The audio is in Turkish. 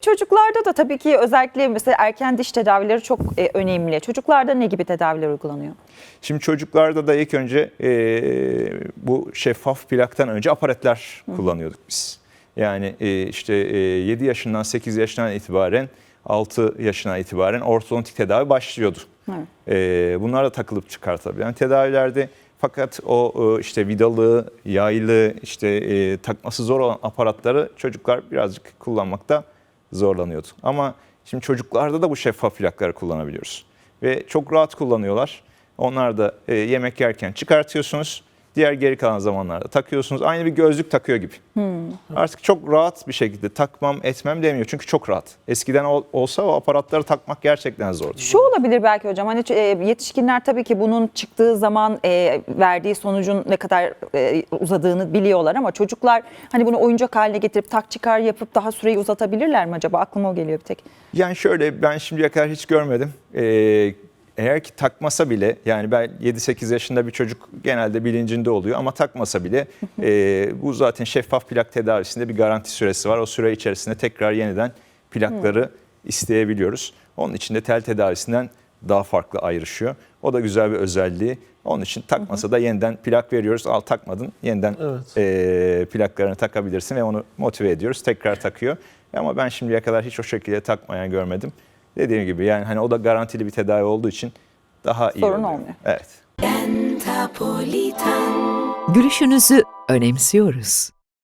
Çocuklarda da tabii ki özellikle mesela erken diş tedavileri çok e, önemli. Çocuklarda ne gibi tedaviler uygulanıyor? Şimdi çocuklarda da ilk önce e, bu şeffaf plaktan önce aparatlar kullanıyorduk biz. Yani e, işte e, 7 yaşından 8 yaşından itibaren 6 yaşına itibaren ortodontik tedavi başlıyordu. Evet. E, bunlar da takılıp çıkartabilen tedavilerde fakat o işte vidalı, yaylı, işte e, takması zor olan aparatları çocuklar birazcık kullanmakta zorlanıyordu. Ama şimdi çocuklarda da bu şeffaf plakları kullanabiliyoruz. Ve çok rahat kullanıyorlar. Onlar da e, yemek yerken çıkartıyorsunuz. Diğer geri kalan zamanlarda takıyorsunuz. Aynı bir gözlük takıyor gibi. Artık çok rahat bir şekilde takmam etmem demiyor. Çünkü çok rahat. Eskiden ol- olsa o aparatları takmak gerçekten zordu. Şu olabilir belki hocam hani e, yetişkinler tabii ki bunun çıktığı zaman e, verdiği sonucun ne kadar e, uzadığını biliyorlar ama çocuklar hani bunu oyuncak haline getirip tak çıkar yapıp daha süreyi uzatabilirler mi acaba? Aklıma o geliyor bir tek. Yani şöyle ben şimdiye kadar hiç görmedim. Ee, eğer ki takmasa bile yani ben 7-8 yaşında bir çocuk genelde bilincinde oluyor ama takmasa bile e, bu zaten şeffaf plak tedavisinde bir garanti süresi var. O süre içerisinde tekrar yeniden plakları isteyebiliyoruz. Onun için de tel tedavisinden daha farklı ayrışıyor. O da güzel bir özelliği. Onun için takmasa da yeniden plak veriyoruz. Al takmadın yeniden Evet. e, plaklarını takabilirsin ve onu motive ediyoruz. Tekrar takıyor. Ama ben şimdiye kadar hiç o şekilde takmayan görmedim. Dediğim gibi yani hani o da garantili bir tedavi olduğu için daha iyi Sorun oluyor. olmuyor. Evet. Gülüşünüzü önemsiyoruz.